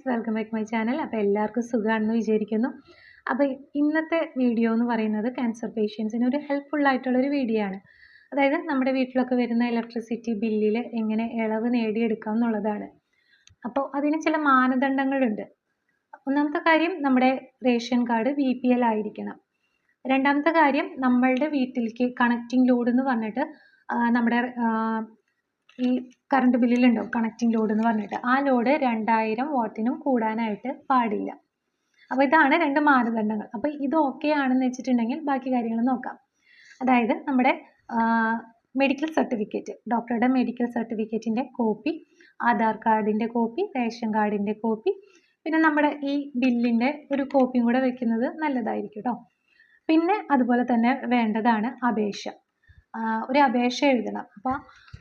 Guys welcome back my channel. അപ്പോൾ എല്ലാവർക്കും സുഖമാണെന്ന് വിചാരിക്കുന്നു. അപ്പോൾ ഇന്നത്തെ വീഡിയോ എന്ന് പറയുന്നത് ക്യാൻസർ പേഷ്യൻസിന് ഒരു ഹെൽപ്ഫുൾ വീഡിയോ ആണ്. അതായത് നമ്മുടെ വീട്ടിലൊക്കെ വരുന്ന ഇലക്ട്രിസിറ്റി ബില്ലിൽ എങ്ങനെ ഇളവ് നേടിയെടുക്കാം എന്നുള്ളതാണ്. അപ്പോൾ അതിന് ചില മാനദണ്ഡങ്ങളുണ്ട്. ഒന്നാമത്തെ കാര്യം നമ്മുടെ ration card V P L ആയിരിക്കണം. രണ്ടാമത്തെ കാര്യം നമ്മളുടെ വീട്ടിലേക്ക് കണക്റ്റിംഗ് ലോഡ് എന്ന് പറഞ്ഞിട്ട് നമ്മുടെ ഈ കറണ്ട് ബില്ലിലുണ്ടാവും കണക്റ്റിംഗ് ലോഡ് എന്ന് പറഞ്ഞിട്ട്. ആ ലോഡ് രണ്ടായിരം വാട്ടിനും കൂടാനായിട്ട് പാടില്ല. അപ്പോൾ ഇതാണ് രണ്ട് മാനദണ്ഡങ്ങൾ. അപ്പോൾ ഇത് ഓക്കെ ആണെന്ന് വെച്ചിട്ടുണ്ടെങ്കിൽ ബാക്കി കാര്യങ്ങൾ നോക്കാം. അതായത് നമ്മുടെ മെഡിക്കൽ സർട്ടിഫിക്കറ്റ് ഡോക്ടറുടെ മെഡിക്കൽ സർട്ടിഫിക്കറ്റിന്റെ കോപ്പി ആധാർ കാർഡിന്റെ കോപ്പി റേഷൻ കാർഡിന്റെ കോപ്പി പിന്നെ നമ്മുടെ ഈ ബില്ലിന്റെ ഒരു കോപ്പിയും കൂടെ വെക്കുന്നത് നല്ലതായിരിക്കും കേട്ടോ പിന്നെ അതുപോലെ തന്നെ വേണ്ടതാണ് അപേക്ഷ. ഒരു അപേക്ഷ എഴുതണം. അപ്പോൾ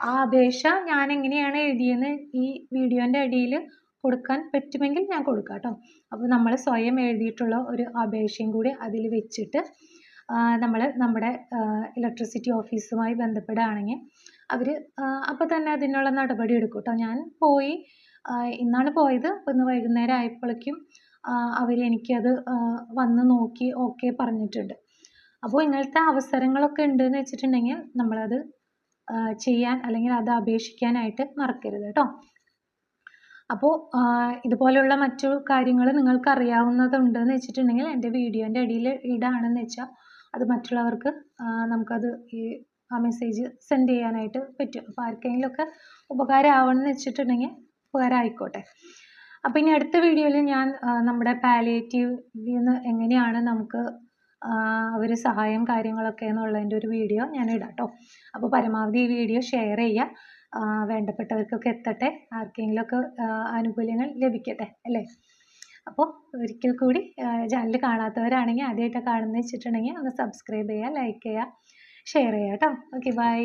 ആ അപേക്ഷ ഞാൻ എങ്ങനെയാണ് എഴുതിയെന്ന് ഈ വീഡിയോന്റെ അടിയിൽ കൊടുക്കാൻ പറ്റുമെങ്കിൽ ഞാൻ കൊടുക്കാം കേട്ടോ. അപ്പോൾ നമ്മൾ സ്വയം എഴുതിയിട്ടുള്ള ഒരു അപേക്ഷയും കൂടി അതിൽ വെച്ചിട്ട് നമ്മൾ നമ്മുടെ ഇലക്ട്രിസിറ്റി ഓഫീസുമായി ബന്ധപ്പെടുകയാണെങ്കിൽ അവർ അപ്പോൾ തന്നെ അതിനുള്ള നടപടി എടുക്കും കേട്ടോ. ഞാൻ പോയി ഇന്നാണ് പോയത്. അപ്പോൾ ഇന്ന് വൈകുന്നേരം ആയപ്പോഴേക്കും ആ, വന്ന് നോക്കി ഓക്കെ പറഞ്ഞിട്ടുണ്ട്. അപ്പോൾ ഇങ്ങനത്തെ അവസരങ്ങളൊക്കെ ഉണ്ടെന്ന് വെച്ചിട്ടുണ്ടെങ്കിൽ നമ്മളത് ചെയ്യാൻ അല്ലെങ്കിൽ അത് അപേക്ഷിക്കാനായിട്ട് മറക്കരുത് കേട്ടോ. അപ്പോൾ ഇതുപോലെയുള്ള മറ്റു കാര്യങ്ങൾ നിങ്ങൾക്ക് അറിയാവുന്നതുണ്ടെന്ന് വെച്ചിട്ടുണ്ടെങ്കിൽ എന്റെ വീഡിയോന്റെ അടിയിൽ ഇടാണെന്ന് വെച്ചാൽ അത് മറ്റുള്ളവർക്ക് നമുക്കത് ഈ ആ മെസ്സേജ് സെൻഡ് ചെയ്യാനായിട്ട് പറ്റും. അപ്പോൾ ആർക്കെങ്കിലുമൊക്കെ ഉപകാരമാവണമെന്ന് വെച്ചിട്ടുണ്ടെങ്കിൽ ഉപകാരം ആയിക്കോട്ടെ അപ്പോൾ ഇനി അടുത്ത വീഡിയോയിൽ ഞാൻ നമ്മുടെ പാലിയേറ്റീവ് എങ്ങനെയാണ് നമുക്ക് അവർ സഹായം കാര്യങ്ങളൊക്കെ എന്നുള്ളതിന്റെ ഒരു വീഡിയോ ഞാൻ ഇടാം കേട്ടോ അപ്പോൾ പരമാവധി ഈ വീഡിയോ ഷെയർ ചെയ്യുക വേണ്ടപ്പെട്ടവർക്കൊക്കെ എത്തട്ടെ. ആർക്കെങ്കിലുമൊക്കെ ആനുകൂല്യങ്ങൾ ലഭിക്കട്ടെ അല്ലേ? അപ്പോൾ ഒരിക്കൽ കൂടി ചാനൽ കാണാത്തവരാണെങ്കിൽ ആദ്യമായിട്ട് കാണുന്നത് വെച്ചിട്ടുണ്ടെങ്കിൽ ഒന്ന് സബ്സ്ക്രൈബ് ചെയ്യുക ലൈക്ക് ചെയ്യുക ഷെയർ ചെയ്യുക കേട്ടോ ഓക്കെ ബൈ